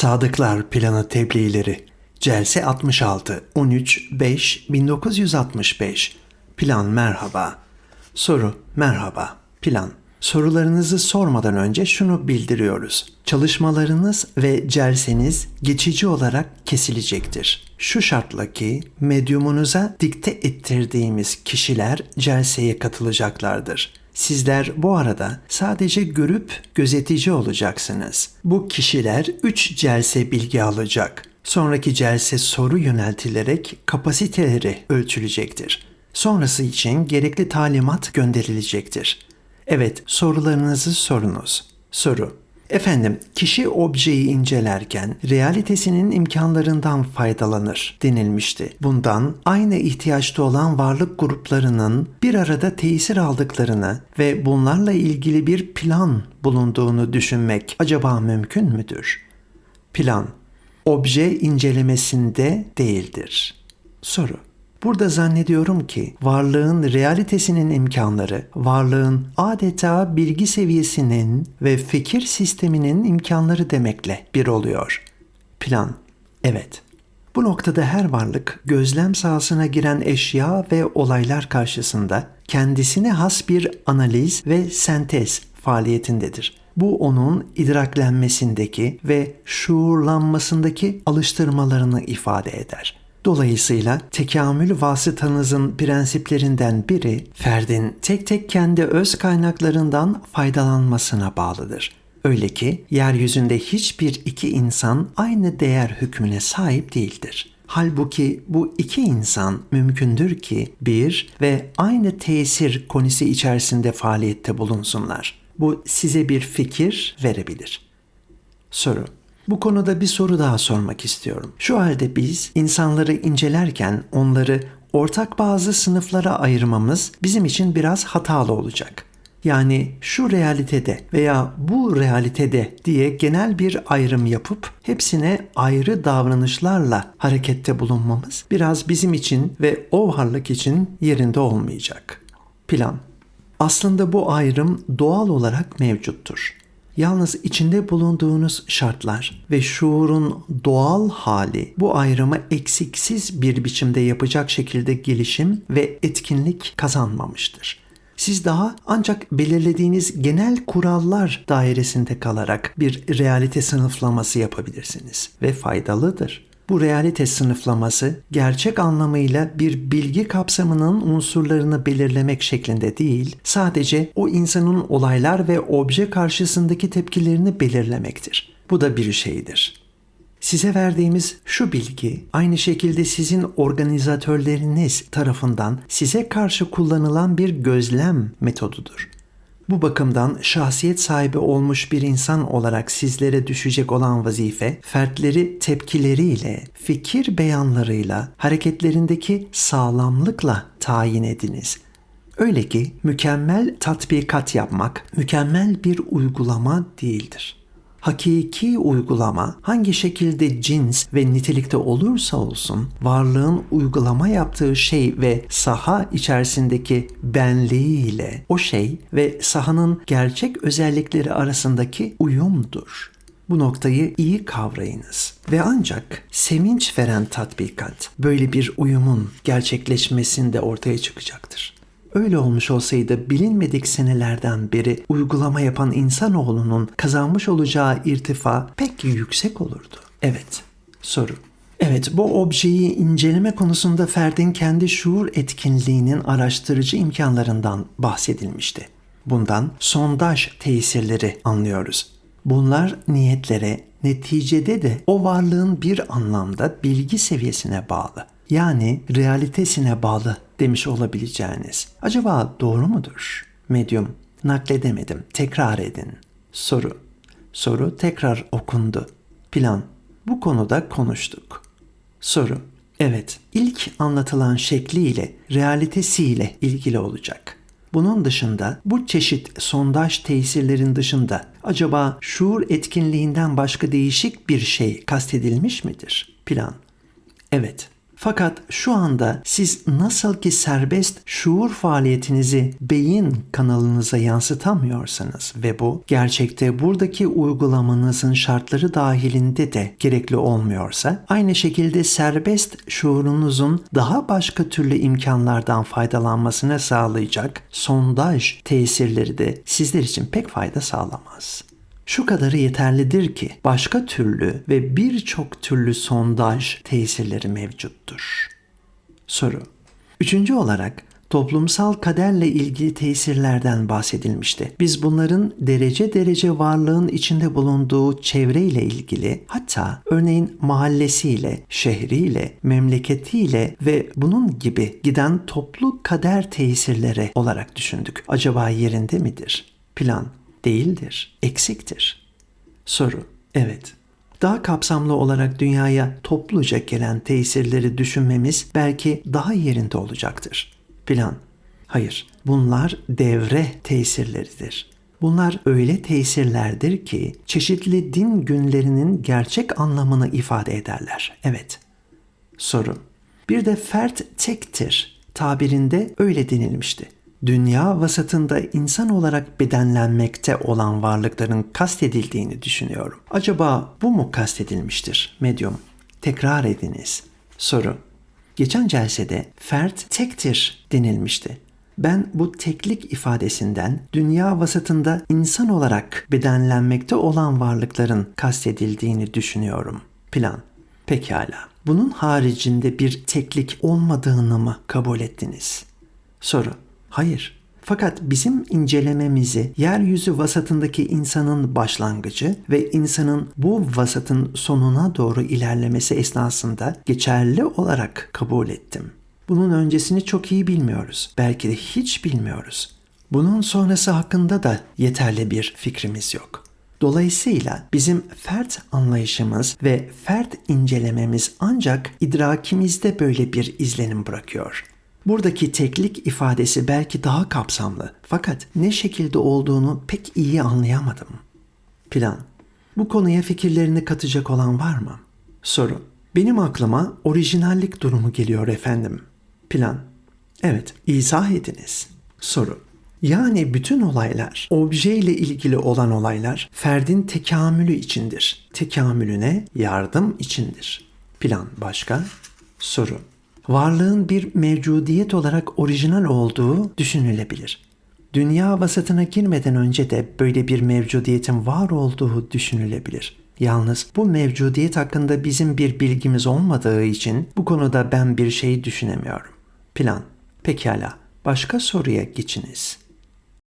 Sadıklar Planı Tebliğleri Celse 66 13 5 1965 Plan merhaba Soru merhaba Plan Sorularınızı sormadan önce şunu bildiriyoruz. Çalışmalarınız ve celseniz geçici olarak kesilecektir. Şu şartla ki medyumunuza dikte ettirdiğimiz kişiler celseye katılacaklardır. Sizler bu arada sadece görüp gözetici olacaksınız. Bu kişiler 3 celse bilgi alacak. Sonraki celse soru yöneltilerek kapasiteleri ölçülecektir. Sonrası için gerekli talimat gönderilecektir. Evet, sorularınızı sorunuz. Soru. Efendim, kişi objeyi incelerken realitesinin imkanlarından faydalanır denilmişti. Bundan aynı ihtiyaçta olan varlık gruplarının bir arada tesir aldıklarını ve bunlarla ilgili bir plan bulunduğunu düşünmek acaba mümkün müdür? Plan, obje incelemesinde değildir. Soru. Burada zannediyorum ki varlığın realitesinin imkanları, varlığın adeta bilgi seviyesinin ve fikir sisteminin imkanları demekle bir oluyor. Plan. Evet. Bu noktada her varlık gözlem sahasına giren eşya ve olaylar karşısında kendisine has bir analiz ve sentez faaliyetindedir. Bu onun idraklenmesindeki ve şuurlanmasındaki alıştırmalarını ifade eder. Dolayısıyla tekamül vasıtanızın prensiplerinden biri ferdin tek tek kendi öz kaynaklarından faydalanmasına bağlıdır. Öyle ki yeryüzünde hiçbir iki insan aynı değer hükmüne sahip değildir. Halbuki bu iki insan mümkündür ki bir ve aynı tesir konisi içerisinde faaliyette bulunsunlar. Bu size bir fikir verebilir. Soru bu konuda bir soru daha sormak istiyorum. Şu halde biz insanları incelerken onları ortak bazı sınıflara ayırmamız bizim için biraz hatalı olacak. Yani şu realitede veya bu realitede diye genel bir ayrım yapıp hepsine ayrı davranışlarla harekette bulunmamız biraz bizim için ve o varlık için yerinde olmayacak. Plan Aslında bu ayrım doğal olarak mevcuttur. Yalnız içinde bulunduğunuz şartlar ve şuurun doğal hali bu ayrımı eksiksiz bir biçimde yapacak şekilde gelişim ve etkinlik kazanmamıştır. Siz daha ancak belirlediğiniz genel kurallar dairesinde kalarak bir realite sınıflaması yapabilirsiniz ve faydalıdır. Bu realite sınıflaması gerçek anlamıyla bir bilgi kapsamının unsurlarını belirlemek şeklinde değil, sadece o insanın olaylar ve obje karşısındaki tepkilerini belirlemektir. Bu da bir şeydir. Size verdiğimiz şu bilgi aynı şekilde sizin organizatörleriniz tarafından size karşı kullanılan bir gözlem metodudur. Bu bakımdan şahsiyet sahibi olmuş bir insan olarak sizlere düşecek olan vazife, fertleri tepkileriyle, fikir beyanlarıyla, hareketlerindeki sağlamlıkla tayin ediniz. Öyle ki mükemmel tatbikat yapmak, mükemmel bir uygulama değildir. Hakiki uygulama hangi şekilde cins ve nitelikte olursa olsun varlığın uygulama yaptığı şey ve saha içerisindeki benliğiyle o şey ve sahanın gerçek özellikleri arasındaki uyumdur. Bu noktayı iyi kavrayınız ve ancak sevinç veren tatbikat böyle bir uyumun gerçekleşmesinde ortaya çıkacaktır. Öyle olmuş olsaydı bilinmedik senelerden beri uygulama yapan insanoğlunun kazanmış olacağı irtifa pek yüksek olurdu. Evet, soru. Evet, bu objeyi inceleme konusunda ferdin kendi şuur etkinliğinin araştırıcı imkanlarından bahsedilmişti. Bundan sondaj tesirleri anlıyoruz. Bunlar niyetlere, neticede de o varlığın bir anlamda bilgi seviyesine bağlı. Yani realitesine bağlı demiş olabileceğiniz. Acaba doğru mudur? Medyum, nakledemedim, tekrar edin. Soru, soru tekrar okundu. Plan, bu konuda konuştuk. Soru, evet, ilk anlatılan şekliyle, realitesiyle ilgili olacak. Bunun dışında bu çeşit sondaj tesirlerin dışında acaba şuur etkinliğinden başka değişik bir şey kastedilmiş midir? Plan. Evet, Fakat şu anda siz nasıl ki serbest şuur faaliyetinizi beyin kanalınıza yansıtamıyorsanız ve bu gerçekte buradaki uygulamanızın şartları dahilinde de gerekli olmuyorsa aynı şekilde serbest şuurunuzun daha başka türlü imkanlardan faydalanmasını sağlayacak sondaj tesirleri de sizler için pek fayda sağlamaz. Şu kadarı yeterlidir ki başka türlü ve birçok türlü sondaj tesirleri mevcuttur. Soru. Üçüncü olarak toplumsal kaderle ilgili tesirlerden bahsedilmişti. Biz bunların derece derece varlığın içinde bulunduğu çevreyle ilgili hatta örneğin mahallesiyle, şehriyle, memleketiyle ve bunun gibi giden toplu kader tesirleri olarak düşündük. Acaba yerinde midir? Plan değildir, eksiktir. Soru. Evet. Daha kapsamlı olarak dünyaya topluca gelen tesirleri düşünmemiz belki daha yerinde olacaktır. Plan. Hayır, bunlar devre tesirleridir. Bunlar öyle tesirlerdir ki çeşitli din günlerinin gerçek anlamını ifade ederler. Evet. Soru. Bir de fert tektir tabirinde öyle denilmişti dünya vasatında insan olarak bedenlenmekte olan varlıkların kastedildiğini düşünüyorum. Acaba bu mu kastedilmiştir medyum? Tekrar ediniz. Soru. Geçen celsede fert tektir denilmişti. Ben bu teklik ifadesinden dünya vasatında insan olarak bedenlenmekte olan varlıkların kastedildiğini düşünüyorum. Plan. Pekala. Bunun haricinde bir teklik olmadığını mı kabul ettiniz? Soru. Hayır. Fakat bizim incelememizi yeryüzü vasatındaki insanın başlangıcı ve insanın bu vasatın sonuna doğru ilerlemesi esnasında geçerli olarak kabul ettim. Bunun öncesini çok iyi bilmiyoruz. Belki de hiç bilmiyoruz. Bunun sonrası hakkında da yeterli bir fikrimiz yok. Dolayısıyla bizim fert anlayışımız ve fert incelememiz ancak idrakimizde böyle bir izlenim bırakıyor. Buradaki teklik ifadesi belki daha kapsamlı fakat ne şekilde olduğunu pek iyi anlayamadım. Plan. Bu konuya fikirlerini katacak olan var mı? Soru. Benim aklıma orijinallik durumu geliyor efendim. Plan. Evet, izah ediniz. Soru. Yani bütün olaylar, obje ile ilgili olan olaylar ferdin tekamülü içindir. Tekamülüne yardım içindir. Plan başka? Soru varlığın bir mevcudiyet olarak orijinal olduğu düşünülebilir. Dünya vasatına girmeden önce de böyle bir mevcudiyetin var olduğu düşünülebilir. Yalnız bu mevcudiyet hakkında bizim bir bilgimiz olmadığı için bu konuda ben bir şey düşünemiyorum. Plan. Pekala. Başka soruya geçiniz.